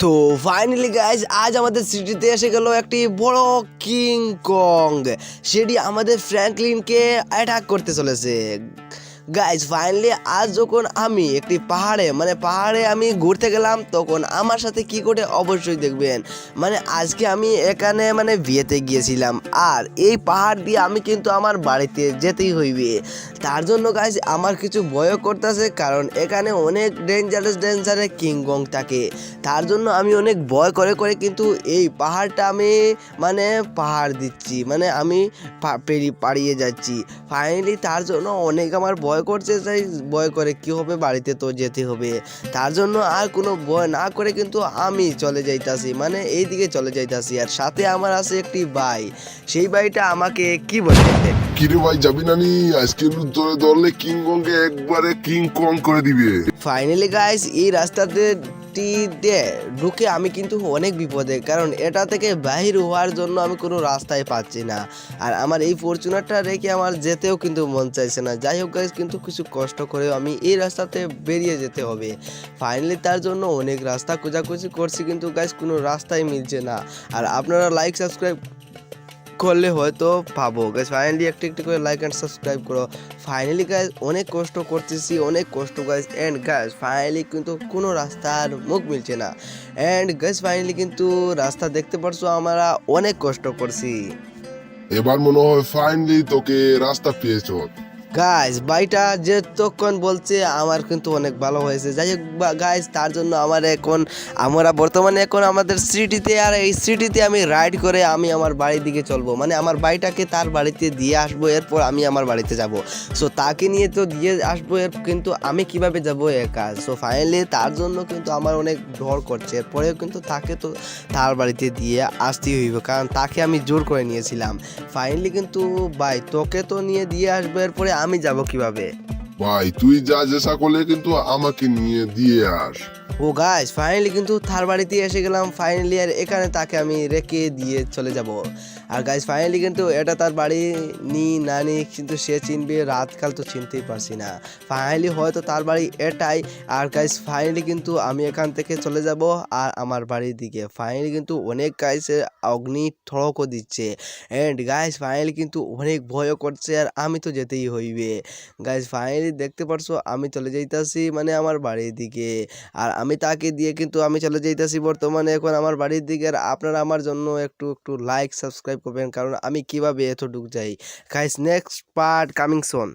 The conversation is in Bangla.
তো ফাইনালি গাইজ আজ আমাদের সিটিতে এসে গেল একটি বড় কিং কং সেটি আমাদের ফ্র্যাঙ্কলিনকে অ্যাটাক করতে চলেছে। গাইজ ফাইনালি আজ যখন আমি একটি পাহাড়ে মানে পাহাড়ে আমি ঘুরতে গেলাম, তখন আমার সাথে কি করে অবশ্যই দেখবেন। মানে আজকে আমি এখানে মানে বিয়েতে গিয়েছিলাম, আর এই পাহাড় দিয়ে আমি কিন্তু আমার বাড়িতে যেতেই হইবে। তার জন্য গাইজ আমার কিছু ভয় করতেছে, কারণ এখানে অনেক ডেঞ্জারাস ডেঞ্জারে কিংগং থাকে। তার জন্য আমি অনেক ভয় করে করে কিন্তু এই পাহাড়টা আমি মানে পাহাড় দিচ্ছি মানে আমি পা- পেরি, পাড়িয়ে যাচ্ছি। ফাইনালি তার জন্য অনেক আমার ভয় করছে তাই ভয় করে কি হবে বাড়িতে তো যেতে হবে। তার জন্য আর কোনো ভয় না করে কিন্তু আমি চলে যাইতাছি মানে এই দিকে চলে যাইতাছি। আর সাথে আমার আছে একটি ভাই সেই ভাইটা আমাকে কি বলে কিরে ভাই যাবি না নি? আজকে ধরে ধরলে কিং কংকে একবারে কিং কং করে দিবে। ফাইনালি গাইস এই রাস্তাতে দিয়ে ঢুকে আমি কিন্তু অনেক বিপদে, কারণ এটা থেকে বাহির হওয়ার জন্য আমি কোনো রাস্তায় পাচ্ছি না। আর আমার এই ফরচুনারটা রেখে আমার যেতেও কিন্তু মন চাইছে না। যাই হোক গাইজ কিন্তু কিছু কষ্ট করেও আমি এই রাস্তাতে বেরিয়ে যেতে হবে। ফাইনালি তার জন্য অনেক রাস্তা খোঁজাখুঁজি করছি কিন্তু গাইজ কোনো রাস্তায় মিলছে না। আর আপনারা লাইক সাবস্ক্রাইব করলে হয়তো পাবো গাইজ ফাইনালি একটু একটু করে লাইক অ্যান্ড সাবস্ক্রাইব করো। ফাইনালি গাইজ অনেক কষ্ট করতেছি, অনেক কষ্ট গাইজ অ্যান্ড গাইজ ফাইনালি কিন্তু কোনো রাস্তার মুখ মিলছে না। অ্যান্ড গাইজ ফাইনালি কিন্তু রাস্তা দেখতে পারছ, আমরা অনেক কষ্ট করছি। এবার মনে হয় ফাইনালি তোকে রাস্তা পেয়েছ। গাইজ যে তখন বলছে আমার কিন্তু অনেক ভালো হয়েছে। যাই হোক গাইজ তার জন্য আমার এখন, আমরা বর্তমানে এখন আমাদের সিটিতে আর এই সিটিতে আমি রাইড করে আমি আমার বাড়ির দিকে চলবো। মানে আমার বাড়িটাকে তার বাড়িতে দিয়ে আসব, এরপর আমি আমার বাড়িতে যাব। সো তাকে নিয়ে তো দিয়ে আসব, এর কিন্তু আমি কীভাবে যাব একা? সো ফাইনালি তার জন্য কিন্তু আমার অনেক ডর করছে। এরপরেও কিন্তু তাকে তো তার বাড়িতে দিয়ে আসতেই হইব, কারণ তাকে আমি জোর করে নিয়েছিলাম। ফাইনালি কিন্তু, ভাই, তোকে তো নিয়ে দিয়ে আসব, এরপরে আমি যাব কীভাবে? ভাই, তুই যা জেসা করলে কিন্তু আমাকে নিয়ে দিয়ে আস। ও গাইস ফাইনালি কিন্তু তার বাড়িতে এসে গেলাম। ফাইনালি আর এখানে তাকে আমি রেখে দিয়ে চলে যাব। আর গাইস ফাইনালি কিন্তু এটা তার বাড়ি নি নানি কিন্তু সে চিনবে, রাতকাল তো চিনতেই পারছি না। ফাইনালি হয়তো তার বাড়ি এটাই। আর গাইস ফাইনালি কিন্তু আমি এখান থেকে চলে যাব আর আমার বাড়ির দিকে। ফাইনালি কিন্তু অনেক গাইসের অগ্নি ঠড়কও দিচ্ছে। অ্যান্ড গাইস ফাইনালি কিন্তু অনেক ভয়ও করছে আর আমি তো যেতেই হইবে। গাইস ফাইনালি দেখতে পারছ, আমি চলে যাইতাছি মানে আমার বাড়ির দিকে। আর আমি তাকে দিয়ে কিন্তু আমি চলে যাইতাছি বর্তমানে এখন আমার বাড়ির দিকে। আর আপনারা আমার জন্য একটু একটু লাইক সাবস্ক্রাইব করবেন, কারণ আমি কীভাবে এতটুক যাই। Guys next part coming soon